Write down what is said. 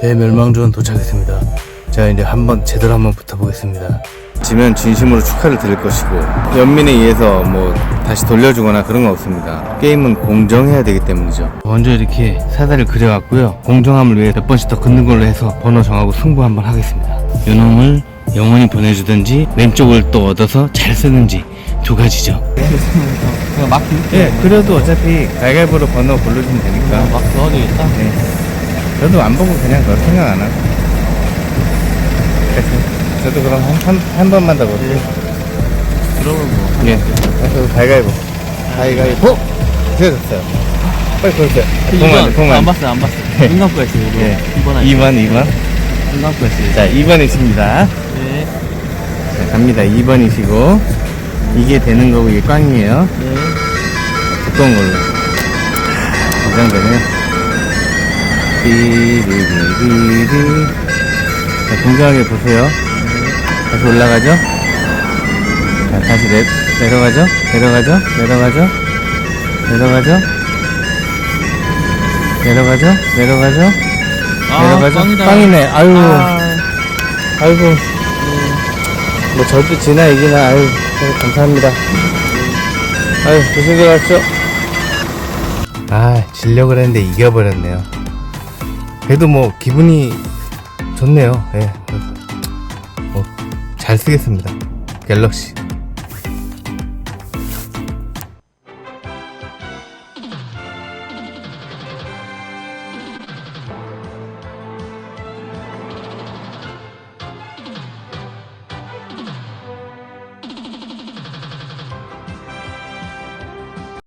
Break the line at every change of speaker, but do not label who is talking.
대멸망전 도착했습니다. 자 이제 한번 제대로 한번 붙어보겠습니다. 지면 진심으로 축하를 드릴 것이고 연민에 의해서 뭐 다시 돌려주거나 그런 건 없습니다. 게임은 공정해야 되기 때문이죠. 먼저 이렇게 사다리를 그려왔고요. 공정함을 위해 몇 번씩 더 긋는 걸로 해서 번호 정하고 승부 한번 하겠습니다. 요놈을 영원히 보내주든지 왼쪽을 또 얻어서 잘 쓰는지 두 가지죠.
그냥 막힌?
예, 그래도 어차피 갈갈보로 번호 고르시면 되니까.
막 넣어야 되겠다.
네. 저도 안 보고 그냥 그걸 생각 안 하고. 그래서 저도 그럼 한, 한, 한 번만 더 보세요.
그러면 뭐.
예. 저도 갈갈보. 가위가위보! 되었어요. 빨리 고르세요. 동만, 동만.
안 봤어요, 안 봤어요. 있어요, 이거.
예.
2번
2번, 2번.
인간부가 있어요.
자, 2번이십니다.
네.
자, 갑니다. 2번이시고. 이게 되는 거고, 이게 꽝이에요.
네.
두꺼운 걸로. 긴장되네요. 띠리리리리. 자, 공정하게 보세요. 다시 올라가죠? 자, 다시 내, 내려가죠? 내려가죠? 내려가죠? 내려가죠? 내려가죠? 내려가죠? 내려가죠?
아, 꽝이다.
빵이네. 아유,
아,
아이고. 뭐, 절대 지나 이기나. 아유, 감사합니다. 아유, 조심히 들어가십시오. 아, 지려고 그랬는데 이겨버렸네요. 그래도 뭐, 기분이 좋네요. 예. 뭐, 잘 쓰겠습니다. 갤럭시.